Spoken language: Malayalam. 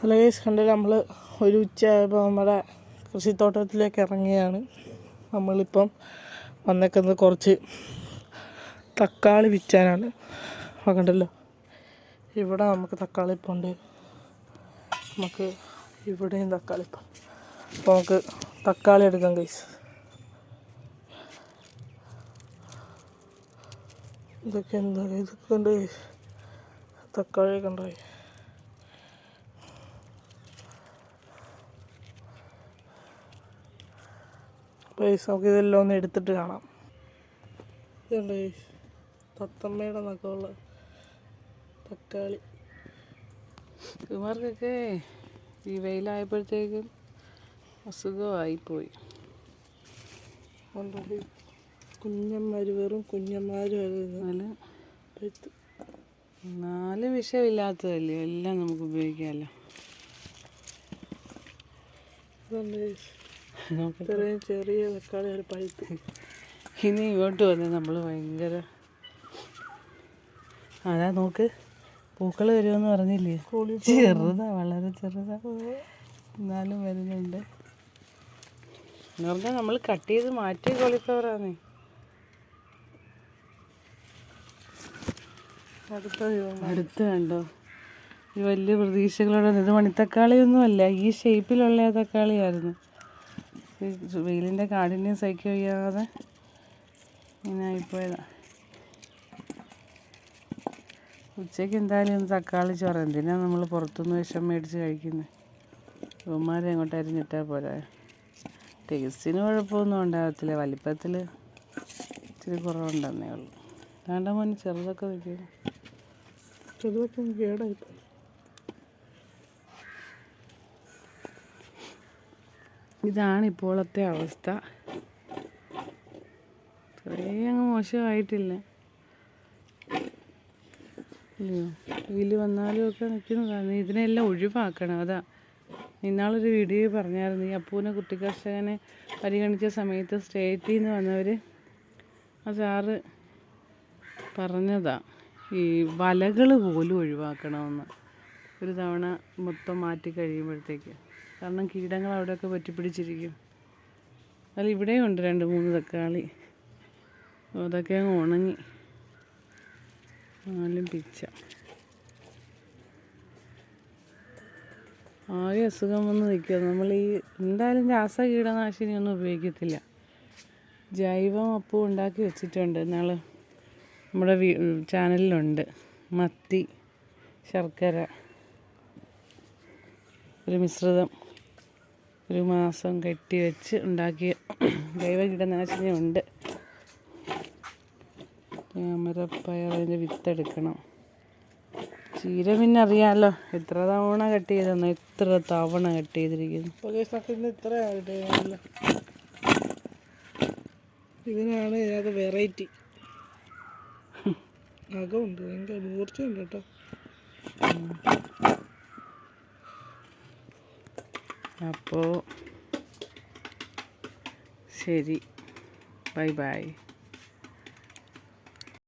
ഹലോ ഗൈസ് കണ്ടില്ല നമ്മൾ ഒരു ഉച്ചയായപ്പോൾ നമ്മുടെ കൃഷിത്തോട്ടത്തിലേക്ക് ഇറങ്ങിയാണ്. നമ്മളിപ്പം വന്നേക്കുന്നത് കുറച്ച് തക്കാളി വിൽക്കാനാണ് അപ്പോൾ കണ്ടല്ലോ? ഇവിടെ നമുക്ക് തക്കാളി ഉണ്ട് നമുക്ക് ഇവിടെയും തക്കാളി ഇപ്പം അപ്പോൾ നമുക്ക് തക്കാളി എടുക്കാം ഗൈസ് ഇതൊക്കെ എന്താ ഇതൊക്കെ ഉണ്ട് തക്കാളിയൊക്കെ തക്കാളിയൊക്കെ പൈസ നമുക്ക് ഇതെല്ലാം ഒന്ന് എടുത്തിട്ട് കാണാം ഇതുണ്ട്. തത്തമ്മയുടെ നഖമുള്ള തക്കാളി ഇവർക്കൊക്കെ ഈ വെയിലായപ്പോഴത്തേക്കും അസുഖമായിപ്പോയി guys. കുഞ്ഞന്മാര് വെറും കുഞ്ഞന്മാരും. നാല് വിഷമില്ലാത്തതല്ലേ എല്ലാം നമുക്ക് ഉപയോഗിക്കാമല്ലോ ഇതുണ്ട് ഇത്രയും ചെറിയ തക്കാളി ഒരു പഴുത്ത് ഇനി ഇങ്ങോട്ട് വന്ന് നമ്മൾ ഭയങ്കര അതാ നോക്ക്. പൂക്കൾ വരുമെന്ന് പറഞ്ഞില്ലേ? ചെറുതാ വളരെ ചെറുതാ. എന്നാലും വരുന്നുണ്ട്. എന്ന് പറഞ്ഞാൽ നമ്മൾ കട്ട് ചെയ്ത് മാറ്റി കോളിഫ്ലവറാന്നേ അടുത്ത കണ്ടോ? ഈ വലിയ പ്രതീക്ഷകളോടെ ഇത് മണിത്തക്കാളിയൊന്നും അല്ല ഈ ഷേപ്പിലുള്ള തക്കാളിയായിരുന്നു. വെയിലിന്റെ കാഠിന്യം സഹിക്കാൻ വയ്യാതെ ഇങ്ങനെ ആയിപ്പോയതാ. ഉച്ചയ്ക്ക് എന്തായാലും തക്കാളി ചോറ്. എന്തിനാണ് നമ്മൾ പുറത്തുനിന്ന് വിഷം മേടിച്ച് കഴിക്കുന്നത് ഇവന്മാരെ അങ്ങോട്ട് അരിഞ്ഞിട്ടാൽ പോരാ. ടേസ്റ്റിന് കുഴപ്പമൊന്നും ഉണ്ടാകത്തില്ല. വലിപ്പത്തിൽ ഇച്ചിരി കുറവുണ്ടെന്നേ ഉള്ളൂ. വേണ്ട മോനെ ചെറുതൊക്കെ നിൽക്കുന്നു ചെറുതൊക്കെ കേടായിപ്പോയി ഇതാണ് ഇപ്പോഴത്തെ അവസ്ഥ. കുറേ അങ്ങ് മോശമായിട്ടില്ല. അല്ലയോ വെയിൽ വന്നാലും ഒക്കെ നിൽക്കുന്നതാണ് ഇതിനെല്ലാം ഒഴിവാക്കണം അതാ. ഇന്നാളൊരു വീഡിയോ പറഞ്ഞായിരുന്നു ഈ അപ്പൂനെ കുട്ടി കർഷകനെ പരിഗണിച്ച സമയത്ത് സ്റ്റേറ്റിൽ നിന്ന് വന്നവർ ആ സാറ് പറഞ്ഞതാ ഈ വലകൾ പോലും ഒഴിവാക്കണമെന്ന്. ഒരു തവണ മൊത്തം മാറ്റി കഴിയുമ്പോഴത്തേക്ക്. കാരണം കീടങ്ങൾ അവിടെയൊക്കെ പറ്റിപ്പിടിച്ചിരിക്കും. അതിൽ ഇവിടെയും ഉണ്ട് രണ്ട് മൂന്ന് തക്കാളി. അതൊക്കെ അങ്ങ് ഉണങ്ങി. നാലും പിച്ച. ആകെ അസുഖം വന്ന് നിൽക്കുക നമ്മൾ ഈ എന്തായാലും രാസ കീടനാശിനി ഒന്നും ഉപയോഗിക്കത്തില്ല. ജൈവം അപ്പം ഉണ്ടാക്കി വെച്ചിട്ടുണ്ട്. നാൾ നമ്മുടെ വീ ചാനലിലുണ്ട്. മത്തി ശർക്കര. ഒരു മിശ്രിതം ഒരു മാസം കെട്ടി വെച്ച് ഉണ്ടാക്കിയ ജൈവ കീടനാശിനിയുണ്ട്. താമരപ്പയർ അതിന്റെ വിത്തെടുക്കണം. ചീര പിന്നെ അറിയാമല്ലോ എത്ര തവണ കട്ട് ചെയ്തെന്ന് എത്ര തവണ കട്ട് ചെയ്തിരിക്കുന്നു. ഇത്ര ഇതിനാണ് ഇതിനകത്ത് വെറൈറ്റി. അകമുണ്ട് ഭയങ്കര മൂർച്ചയുണ്ട് കേട്ടോ. അപ്പോൾ ശരി. Bye bye.